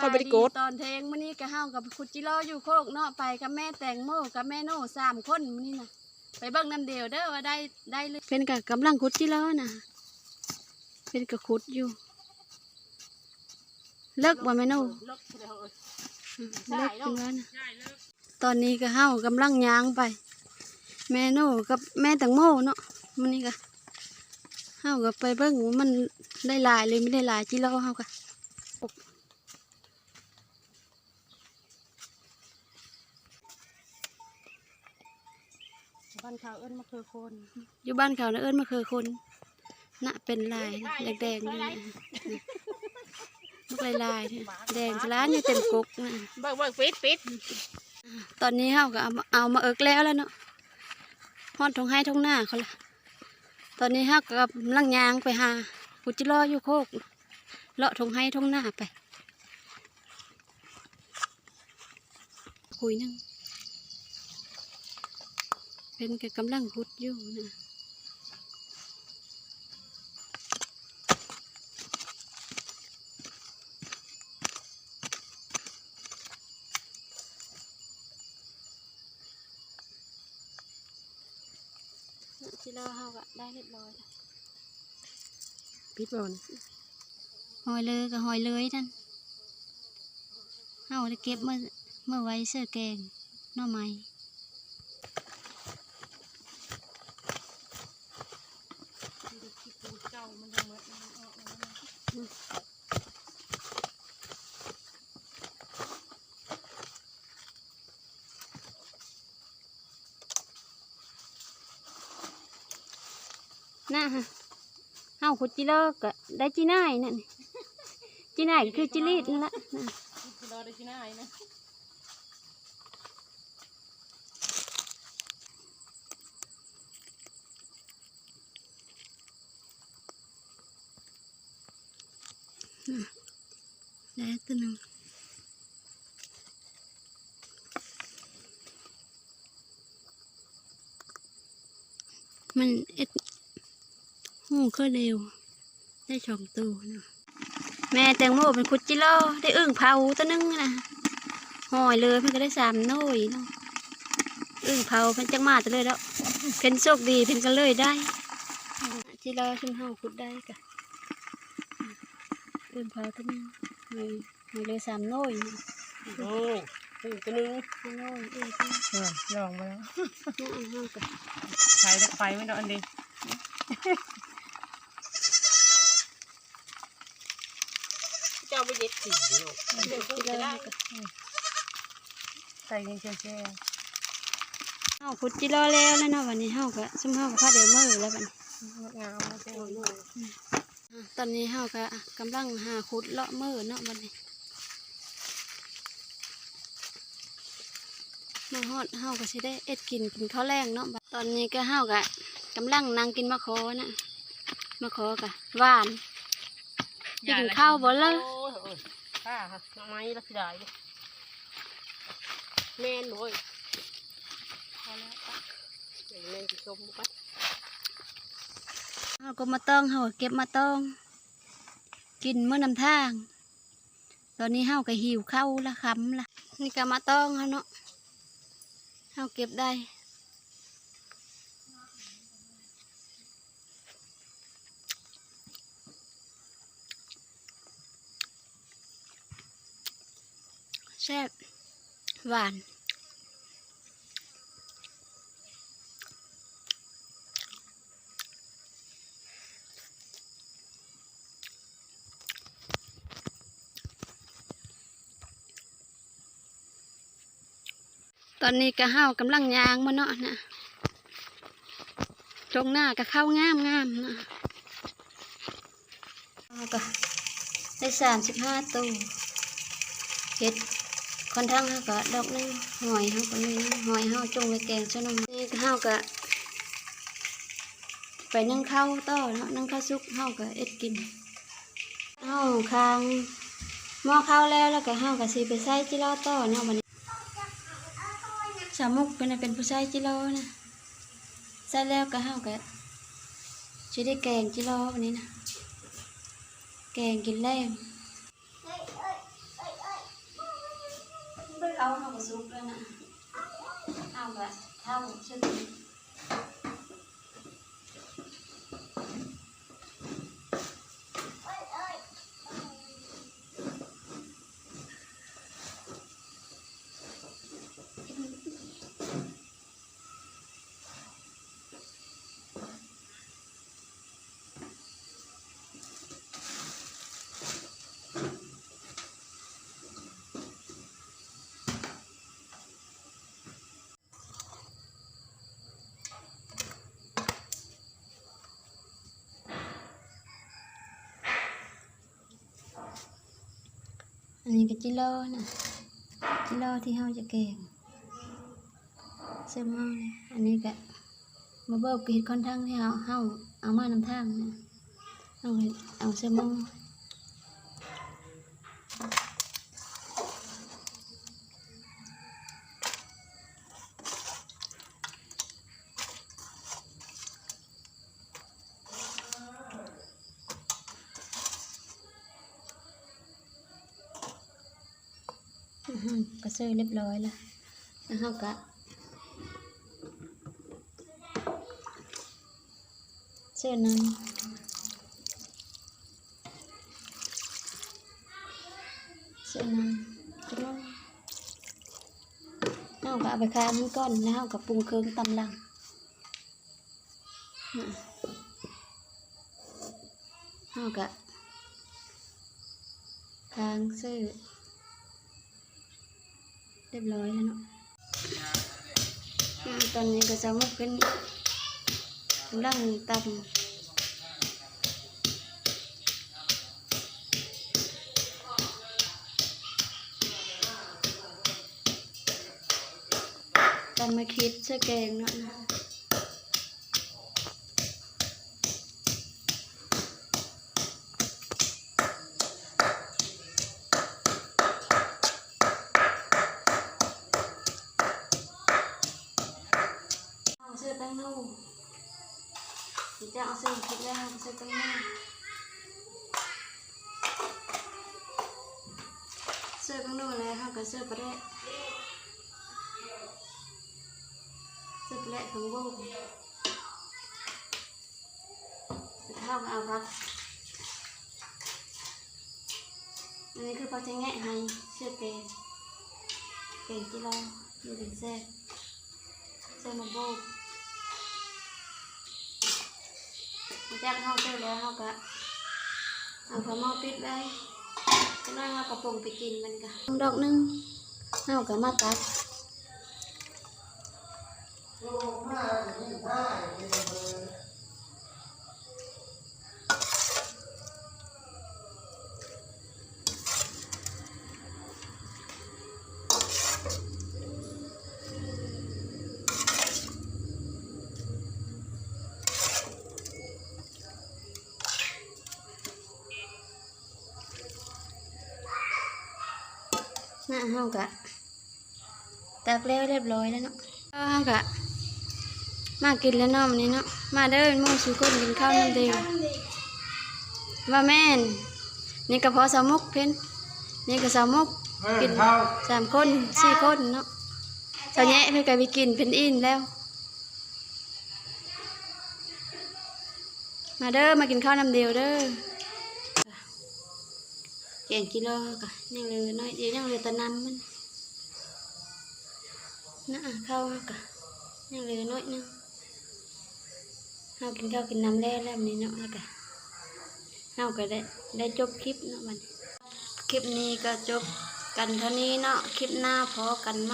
ค่อยบ่ได้กดตอนเทงมื้อนี้ก็เฮากับคุดจิโร่อยู่โคกเนาะไปกับแม่แตงโมกับแม่โน่สามคนมื้อนี้น่ะไปเบิ่งน้ำเดียวเด้อว่าได้ได้หรือเป็นกับกำลังคุดจิโร่น่ะเป็นกับคุดอยู่ เลิกบ่แม่โน่ลกเดียวเอ้ยอืมเลิกเป็นว่าน่ะตอนนี้ก็เฮากำลังย่างไป แม่โน่กับแม่แตงโมเนาะมื้อนี้ก็เฮาก็ไปเบิ่งว่ามันได้หลายหรือไม่ได้หลายจิโร่เฮาก็บ้านเขาเอิ้นมะเขือโคนอยู่บ้านเขานะเอิ้นมาเคยคนน่ะเป็นลายแดงๆนี่นะมุกลายลายๆเนี่ยแดงสล้านอยู่เต็มกุกนะเบิ่งเบิ่งปิดปิดตอนนี้เฮาก็เอามาเอามาเอิกแล้วแล้วเนาะฮอดทงให้ทงหน้าเขาละตอนนี้เฮาก็กำลังยางไปหากุจิรออยู่โคกเลาะทงให้ทงหน้าไปคุยหนึง เป็นกับกำลังขุดอยู่นะจิโร่เฮาก็ได้เรียบร้อยแล้วปิดบ่นะหอยเลยกับหอยเลยนั่นเฮาได้เก็บเมื่อเมื่อไว้เสื้อแกงหน่อไม้ เจ้ามันยังเหมือนมันออกมาแล้ว น่ะฮะเฮาขุดจิโร่ก็ได้จีน่ายนั่นจีน่ายก็คือจิลีดนั่นละน่ะกิโลได้ที่ไหนนะได้ตัวหนึงมันเอ็ด หูก็เร็ว ได้สองตัวเนาะแม่แตงโมเป็นคุดจิโร่ได้อึ่งเผาตัวหนึงนะหอยเลยเพิ่นก็ได้สามหน่วยเนาะอึ่งเผาเพิ่นจังมาตัวเลยแล้วเพิ่นโชคดีเพิ่นก็เลยได้จิโร่ชุมเฮาขุดได้กะอึ่งเผาตัวหนึงหอยหอยเลยสามหน่วยเนาะโอ้ยนี่ตัวนึงห้าหน่วยเอ้ยเพิ่นเออลองมาแล้วเนาะเอาเฮากะใช้ไฟไม่ต้องอันนี้เจ้า ไปเด็ดสีเนาะเย็ดจิโร่จะได้เฮากะใส่ในแช่แช่เฮาขุดจิร่แล้วแล้วเนาะวันนี้เฮาก็ซุ่มเฮาก็พาเดี๋ยวมือแล้วบัดนี้งามเลูกอะตอนนี้เฮาก็กำลังหาขุดเลาะมือเนาะบัดนี้มาฮอดเฮาก็สิได้เอ็ดกินกินข้าวแรงเนาะตอนนี้ก็เฮาก็กำลังนั่งกินมะขอนะมะขอกะหวานจะกินข้าวบ่เลย โอ้าค่ะน้องไม้รักได้ดแม่นโว้ยพอแล้วปะเดี๋ยวแม่จะชมบุเฮาก็มาต้องเฮาก็เก็บมาต้อง กินเมื่อนำทาง ตอนนี้เฮาก็หิวเข้าละคำละนี่ก็มาต้องเฮาเนาะเฮาเก็บได้ แซ่บหวาน ตอนนี้ก็ห้ากำลังยางมาเนาะนะตรงหน้าก็เข้างามงามนะก็ได้สามสิบห้าตัวเห็ด คนทั้งห้าก็ดอกนึงหอยห้าก็มีนะหอยห้าจงไว้แกงซะน่อยนี่ก็ห้าวก็ไปนึ่งข้าวต่อเนาะนึ่งข้าวซุกห้าวก็เอ็ดกินห้าวคางหม้อข้าวแล้วแล้วก็ห้าวก็สีไปใส่จิโร่ต่อเนาะวันนี้สามุกเป็นเป็นผู้ชายจิโร่นะใส่แล้วก็ห้าวก็จะได้แกงจิโร่วันนี้นะแกงกินแรง สุกแล้วนะเอากะเท่าชื่ออั นนี้ก็จิโร่นะจิโร่ที่เฮาจะแกงเสื้อหม้อนะอันนี้ก็มาเบิกกิดค่อนข้างที่เฮาเฮาเอามานำทางนะเอาเฮ็ดเอาเสื้อหม้ออื้ ก็ซื้อเรียบร้อยแล้วแล้วเราก็ซื้อน้ำซื้อน้ำก็ลงเราก็เอาไปคายมันก้อนแล้วเราก็ปรุงเครื่องตำลังน่ะเราก็ค้างซื้อ เรียบร้อยแล้วเนาะตอนนี้ก็จะมุกขึ้นกำลังตำตำมาคิดเชื่อแกงเนาะเอาเสื้อแป้งนูสิ จะเอาเสื้อคิดแล้วเอาเสื้อแป้งนูเสื้อแป้งนูแล้วเอากับเสื้อประเดะเสื้อประเดะของโบกเท่ากับเอาพักอันนี้คือพอจะแงะให้เสื้อเกงเก่งที่เราอยู่ถึงแซ่บเสื้อมาโบก จักเขาเจ้แล้วเขาก็เอาผ้าหม้อปิดไว้จะน้อยเขากระปงไปกินมันกันดอกนึงเขาก็มาตัด หน้าเขาก็ตักแล้วเรียบร้อยแล้วเนาะเขาก็มากินแล้วเนาะวันนี้เนาะมาเด้อมู่สุคนกินข้าวน้ำเดียวว่าแม่นนี่ก็พอสามุกเพิ่นนี่ก็สามุกกินสามคนสี่คนเนาะตอนนี้เพื่อนก็ไปกินเป็นอินแล้ว มาเด้อมากินข้าวน้ำเดียวเด้อ แกงกิโลกะยังเหลือน้อยเดียวยังเหลือแต่น้ำมันน่ะข้าวกะยังเหลือน้อยนึงเรากินข้าวกินน้ำแล้วแล้วนี่เนาะแล้วกะเราก็ได้ได้จบคลิปเนาะมันคลิปนี้ก็จบกันเท่านี้เนาะคลิปหน้าพอกันไหม